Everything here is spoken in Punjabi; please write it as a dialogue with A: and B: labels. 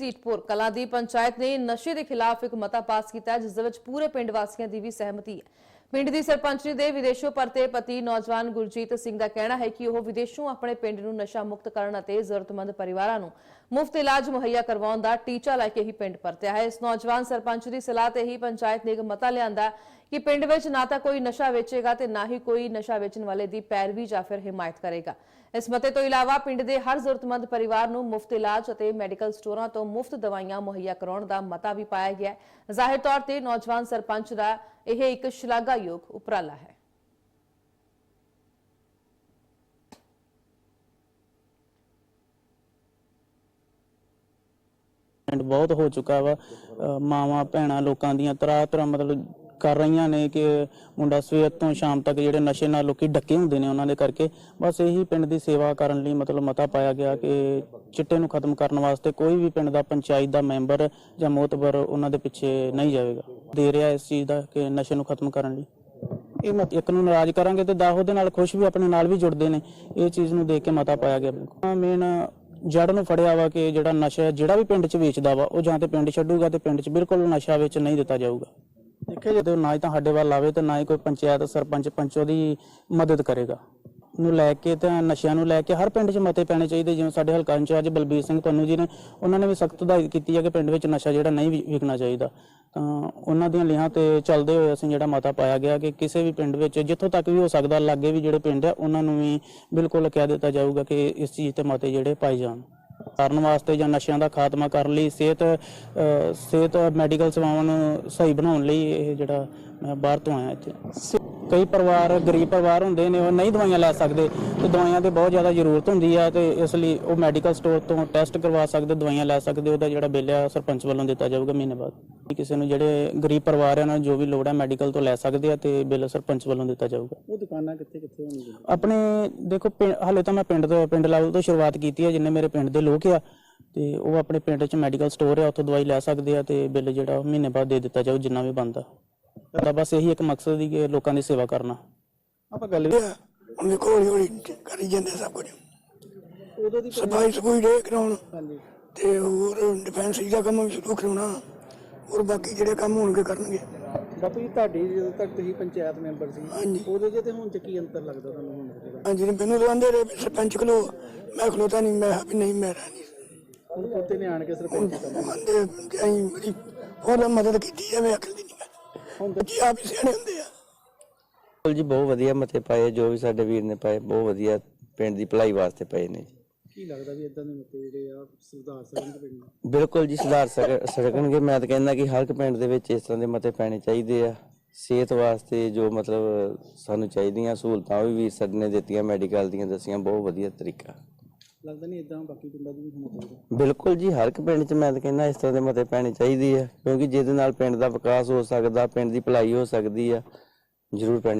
A: ਘਸੀਟਪੁਰ ਕਲਾਂ ਦੀ ਪੰਚਾਇਤ ਨੇ ਨਸ਼ੇ ਦੇ ਖਿਲਾਫ ਇੱਕ ਮਤਾ ਪਾਸ ਕੀਤਾ ਜਿਸ ਦੇ ਵਿੱਚ ਪੂਰੇ ਪਿੰਡ ਵਾਸੀਆਂ ਦੀ ਵੀ ਸਹਿਮਤੀ ਹੈ। ਪਿੰਡ ਦੀ ਸਰਪੰਚੀ ਦੇ ਵਿਦੇਸ਼ੋਂ ਪਰਤੇ ਪਤੀ ਨੌਜਵਾਨ ਗੁਰਜੀਤ ਸਿੰਘ ਦਾ ਕਹਿਣਾ ਹੈ ਕਿ ਉਹ ਵਿਦੇਸ਼ੋਂ ਆਪਣੇ ਪਿੰਡ ਨੂੰ ਨਸ਼ਾ ਮੁਕਤ ਕਰਨ ਅਤੇ ਜ਼ਰੂਰਤਮੰਦ ਪਰਿਵਾਰਾਂ ਨੂੰ ਮੁਫਤ ਇਲਾਜ ਮੁਹੱਈਆ ਕਰਵਾਉਣ ਦਾ ਟੀਚਾ ਲੈ ਕੇ ਹੀ ਪਿੰਡ ਪਰਤਿਆ ਹੈ। ਇਸ ਨੌਜਵਾਨ ਸਰਪੰਚ ਦੀ ਸਲਾਹ ਤੇ ਹੀ ਪੰਚਾਇਤ ਨੇ ਇੱਕ ਮਤਾ ਲਿਆਂਦਾ ਕਿ ਪਿੰਡ ਵਿੱਚ ਨਾ ਤਾਂ ਕੋਈ ਨਸ਼ਾ ਵੇਚੇਗਾ ਤੇ ਨਾ ਹੀ ਕੋਈ ਨਸ਼ਾ ਵੇਚਣ ਵਾਲੇ ਦੀ ਪੈਰਵੀ ਜਾਂ ਫਿਰ ਹਿਮਾਇਤ ਕਰੇਗਾ। ਇਸ ਮਤੇ ਤੋਂ ਇਲਾਵਾ ਪਿੰਡ ਦੇ ਹਰ ਜ਼ਰੂਰਤਮੰਦ ਪਰਿਵਾਰ ਨੂੰ ਮੁਫਤ ਇਲਾਜ ਅਤੇ ਮੈਡੀਕਲ ਸਟੋਰਾਂ ਤੋਂ ਮੁਫਤ ਦਵਾਈਆਂ ਮੁਹੱਈਆ ਕਰਾਉਣ ਦਾ ਮਤਾ ਵੀ ਪਾਇਆ ਗਿਆ ਹੈ। ਜ਼ਾਹਿਰ ਤੌਰ ਤੇ ਨੌਜਵਾਨ ਸਰਪੰਚ ਦਾ ਇਹ ਇੱਕ ਸ਼ਲਾਘਾਯੋਗ ਉਪਰਾਲਾ ਹੈ।
B: ਬਹੁਤ ਹੋ ਚੁੱਕਾ ਵਾ। ਅ, ਮਾਵਾਂ ਭੈਣਾਂ ਲੋਕਾਂ ਦੀਆਂ ਤਰ੍ਹਾਂ ਤਰ੍ਹਾਂ ਮਤਲਬ ਕਰ ਰਹੀਆਂ ਨੇ ਕਿ ਮੁੰਡਾ ਸਵੇਰ ਤੋਂ ਸ਼ਾਮ ਤੱਕ ਜਿਹੜੇ ਨਸ਼ੇ ਨਾਲ ਲੋਕੀ ਡੱਕੇ ਹੁੰਦੇ ਨੇ ਉਹਨਾਂ ਦੇ ਕਰਕੇ। ਬਸ ਇਹੀ ਪਿੰਡ ਦੀ ਸੇਵਾ ਕਰਨ ਲਈ ਮਤਲਬ ਮਤਾ ਪਾਇਆ ਗਿਆ ਕਿ ਚਿੱਟੇ ਨੂੰ ਖਤਮ ਕਰਨ ਵਾਸਤੇ ਕੋਈ ਵੀ ਪਿੰਡ ਦਾ ਪੰਚਾਇਤ ਦਾ ਮੈਂਬਰ ਜਾਂ ਮੋਤਬਰ ਉਹਨਾਂ ਦੇ ਪਿੱਛੇ ਨਹੀਂ ਜਾਵੇਗਾ। ਦੇ ਰਿਹਾ ਇਸ ਚੀਜ਼ ਦਾ ਕਿ ਨਸ਼ੇ ਨੂੰ ਖਤਮ ਕਰਨ ਲਈ। ਇਹ ਮਤ ਇੱਕ ਨੂੰ ਨਾਰਾਜ਼ ਕਰਾਂਗੇ ਤੇ 10 ਉਹਦੇ ਨਾਲ ਖੁਸ਼ ਵੀ ਆਪਣੇ ਨਾਲ ਵੀ ਜੁੜਦੇ ਨੇ। ਇਹ ਚੀਜ਼ ਨੂੰ ਦੇਖ ਕੇ ਮਤਾ ਪਾਇਆ ਗਿਆ ਮੇਨ ਜੜ ਨੂੰ ਫੜਿਆ ਵਾ ਕਿ ਜਿਹੜਾ ਨਸ਼ਾ ਜਿਹੜਾ ਵੀ ਪਿੰਡ 'ਚ ਵੇਚਦਾ ਵਾ, ਉਹ ਜਾਂ ਤੇ ਪਿੰਡ ਛੱਡੂਗਾ ਤੇ ਪਿੰਡ 'ਚ ਬਿਲਕੁਲ ਨਸ਼ਾ ਵਿੱਚ ਨਹੀਂ ਦਿੱਤਾ ਜਾਊਗਾ। ਦੇਖਿਆ ਜਦੋਂ ਨਾ ਹੀ ਤਾਂ ਸਾਡੇ ਵੱਲ ਆਵੇ ਤੇ ਨਾ ਹੀ ਕੋਈ ਪੰਚਾਇਤ, ਸਰਪੰਚ ਪੰਚ ਉਹਦੀ ਮਦਦ ਕਰੇਗਾ। ਨੂੰ ਲੈ ਕੇ ਤਾਂ ਨਸ਼ਿਆਂ ਨੂੰ ਲੈ ਕੇ ਹਰ ਪਿੰਡ 'ਚ ਮਤੇ ਪੈਣੇ ਚਾਹੀਦੇ। ਜਿਵੇਂ ਸਾਡੇ ਹਲਕਾ ਇੰਚਾਰਜ ਬਲਬੀਰ ਸਿੰਘ ਪੰਨੂ ਜੀ ਨੇ, ਉਹਨਾਂ ਨੇ ਵੀ ਸਖਤ ਹਦਾਇਤ ਕੀਤੀ ਹੈ ਕਿ ਪਿੰਡ ਵਿੱਚ ਨਸ਼ਾ ਜਿਹੜਾ ਨਹੀਂ ਵਿ- ਵਿਕਣਾ ਚਾਹੀਦਾ। ਤਾਂ ਉਹਨਾਂ ਦੀਆਂ ਲਿਹਾਂ ਤੇ ਚੱਲਦੇ ਹੋਏ ਅਸੀਂ ਜਿਹੜਾ ਮਤਾ ਪਾਇਆ ਗਿਆ ਕਿ ਕਿਸੇ ਵੀ ਪਿੰਡ ਵਿੱਚ ਜਿੱਥੋਂ ਤੱਕ ਵੀ ਹੋ ਸਕਦਾ, ਲਾਗੇ ਵੀ ਜਿਹੜੇ ਪਿੰਡ ਆ, ਉਹਨਾਂ ਨੂੰ ਵੀ ਬਿਲਕੁਲ ਕਹਿ ਦਿੱਤਾ ਜਾਊਗਾ ਕਿ ਇਸ ਚੀਜ਼ ਤੇ ਮਤੇ ਜਿਹੜੇ ਪਾਏ ਜਾਣ। ਕਰਨ ਵਾਸਤੇ ਜਾਂ ਨਸ਼ਿਆਂ ਦਾ ਖਾਤਮਾ ਕਰਨ ਲਈ, ਸਿਹਤ ਸਿਹਤ ਮੈਡੀਕਲ ਸੇਵਾਵਾਂ ਨੂੰ ਸਹੀ ਬਣਾਉਣ ਲਈ ਇਹ ਜਿਹੜਾ ਮੈਂ ਬਾਹਰ ਤੋਂ ਆਇਆ ਇੱਥੇ। ਕਈ ਪਰਿਵਾਰ, ਗਰੀਬ ਪਰਿਵਾਰ ਹੁੰਦੇ ਨੇ, ਉਹ ਨਹੀਂ ਦਵਾਈਆਂ ਲੈ ਸਕਦੇ ਤੇ ਦਵਾਈਆਂ ਦੀ ਬਹੁਤ ਜ਼ਿਆਦਾ ਜ਼ਰੂਰਤ ਹੁੰਦੀ ਆ ਤੇ ਇਸ ਲਈ ਉਹ ਮੈਡੀਕਲ ਸਟੋਰ ਤੋਂ ਟੈਸਟ ਕਰਵਾ ਸਕਦੇ, ਦਵਾਈਆਂ ਲੈ ਸਕਦੇ, ਉਹਦਾ ਜਿਹੜਾ ਬਿੱਲ ਆ ਸਰਪੰਚ ਵੱਲੋਂ ਦਿੱਤਾ ਜਾਊਗਾ ਮਹੀਨੇ ਬਾਅਦ। ਕਿਸੇ ਨੂੰ ਜਿਹੜੇ ਗਰੀਬ ਪਰਿਵਾਰ ਆ ਉਹਨਾਂ ਨੂੰ ਜੋ ਵੀ ਲੋੜ ਹੈ ਮੈਡੀਕਲ ਤੋਂ ਲੈ ਸਕਦੇ ਆ ਤੇ ਬਿੱਲ ਸਰਪੰਚ ਵੱਲੋਂ ਦਿੱਤਾ ਜਾਊਗਾ।
C: ਉਹ ਦੁਕਾਨਾਂ ਕਿੱਥੇ ਕਿੱਥੇ ਹੋਣਗੀਆਂ?
B: ਆਪਣੇ ਦੇਖੋ ਪਿੰ- ਹਾਲੇ ਤਾਂ ਮੈਂ ਪਿੰਡ ਤੋਂ ਪਿੰਡ ਲੈਵਲ ਤੋਂ ਸ਼ੁਰੂਆਤ ਕੀਤੀ ਹੈ ਜਿੰਨੇ ਮੇਰੇ ਪਿੰਡ ਦੇ ਲੋਕ ਆ ਤੇ ਉਹ ਆਪਣੇ ਪਿੰਡ 'ਚ ਮੈਡੀਕਲ ਸਟੋਰ ਆ ਉੱਥੋਂ ਦਵਾਈ ਲੈ ਸਕਦੇ ਆ ਤੇ ਬਿੱਲ ਜਿਹੜਾ ਉਹ ਮਹੀਨੇ ਬਾਅਦ ਦੇ ਦਿੱਤਾ ਜਾਊ ਜਿੰਨਾ ਵੀ ਬਣਦਾ। ਤਾਂ ਬਸ ਇਹੀ ਇੱਕ ਮਕਸਦ ਦੀ ਕਿ ਲੋਕਾਂ ਦੀ ਸੇਵਾ ਕਰਨਾ।
C: ਆਪਾਂ ਗੱਲ ਵੀ
D: ਹੁਣ ਵੇਖੋ ਹੌਲੀ ਕਰੀ ਜਾਂਦੇ ਸਭ ਕੁਝ।
C: ਉਦੋਂ ਦੀ
D: ਸਫ਼ਾਈ ਸਫੂਈ ਦੇ ਕਰਾਉਣ।
C: ਹਾਂਜੀ।
D: ਤੇ ਹੋਰ ਡਿਫੈਂਸ ਦਾ ਕੰਮ ਵੀ ਸ਼ੁਰੂ ਕਰਾਉਣਾ। ਹੋਰ ਬਾਕੀ ਜਿਹੜੇ ਕੰਮ ਹੋਣਗੇ ਕਰਨਗੇ।
C: ਬਾਪੂ ਜੀ ਤੁਹਾਡੀ ਜਦੋਂ ਤੱਕ ਤੁਸੀਂ ਪੰਚਾਇਤ ਮੈਂਬਰ ਸੀ
D: ਹਾਂਜੀ।
C: ਉਹਦੇ ਜੇ ਤੇ ਹੁਣ ਚ ਕੀ ਅੰਤਰ ਲੱਗਦਾ ਤੁਹਾਨੂੰ ਹੁਣ ਤੱਕ?
D: ਹਾਂਜੀ ਮੈਨੂੰ ਲਵਾਉਂਦੇ ਰਹੇ ਵੀ ਸਰਪੰਚ ਖਲੋ ਮੈਂ ਖਲੋਤਾ ਨਹੀਂ ਮੈਂ ਕਿਹਾ ਵੀ ਨਹੀਂ ਮੈਂ ਰਹਿਣੀ
C: ਹੁਣ ਪੋਤੇ ਨੇ ਆਣ ਕੇ ਸਰਪੰਚ ਕੰਮ
D: ਅਸੀਂ ਬੜੀ ਹੋਰ ਮਦਦ ਕੀਤੀ ਜਾਵੇ ਅਕਲ ਦੀ ਨਹੀਂ ਮੈਂ।
C: ਹੁਣ
D: ਜੀ ਆਪ ਹੀ ਸਿਆਣੇ ਹੁੰਦੇ ਆ।
E: ਜੀ ਬਹੁਤ ਵਧੀਆ ਮਤੇ ਪਾਏ ਜੋ ਵੀ ਸਾਡੇ ਵੀਰ ਨੇ ਪਾਏ ਬਹੁਤ ਵਧੀਆ ਪਿੰਡ ਦੀ ਭਲਾਈ ਵਾਸਤੇ ਪਏ ਨੇ। ਜੀ
C: ਕੀ ਲੱਗਦਾ ਵੀ ਇਦਾਂ ਦੇ ਮਤੇ ਜਿਹੜੇ ਆ ਸੁਧਾਰ ਪਿੰਡ ਨੂੰ?
E: ਬਿਲਕੁਲ ਜੀ ਸੁਧਾਰ ਸਕ- ਸਕਣਗੇ। ਮੈਂ ਤਾਂ ਕਹਿੰਦਾ ਕਿ ਹਰ ਇੱਕ ਪਿੰਡ ਦੇ ਵਿੱਚ ਇਸ ਤਰ੍ਹਾਂ ਦੇ ਮਤੇ ਪੈਣੇ ਚਾਹੀਦੇ ਆ। ਸਿਹਤ ਵਾਸਤੇ ਜੋ ਮਤਲਬ ਸਾਨੂੰ ਚਾਹੀਦੀਆਂ ਸਹੂਲਤਾਂ ਉਹ ਵੀ ਵੀਰ ਸਾਡੇ ਨੇ ਦਿੱਤੀਆਂ ਮੈਡੀਕਲ ਦੀਆਂ ਦੱਸੀਆਂ ਬਹੁਤ ਵਧੀਆ ਤਰੀਕਾ।
C: ਲੱਗਦਾ ਨਹੀਂ ਇਦਾਂ ਬਾਕੀ ਪਿੰਡਾਂ 'ਚ ਵੀ ਹੋਣਾ ਚਾਹੀਦਾ?
E: ਬਿਲਕੁਲ ਜੀ ਹਰ ਇੱਕ ਪਿੰਡ 'ਚ ਮੈਂ ਤਾਂ ਕਹਿੰਦਾ ਇਸ ਤਰ੍ਹਾਂ ਦੇ ਮਤੇ ਪੈਣੇ ਚਾਹੀਦੇ ਆ। ਕਿਉਂਕਿ ਜਿਹਦੇ ਨਾਲ ਪਿੰਡ ਦਾ ਵਿਕਾਸ ਹੋ ਸਕਦਾ ਪਿੰਡ ਦੀ ਭਲਾਈ ਹੋ ਸਕਦੀ ਆ ਜ਼ਰੂਰ ਪੈਣੇ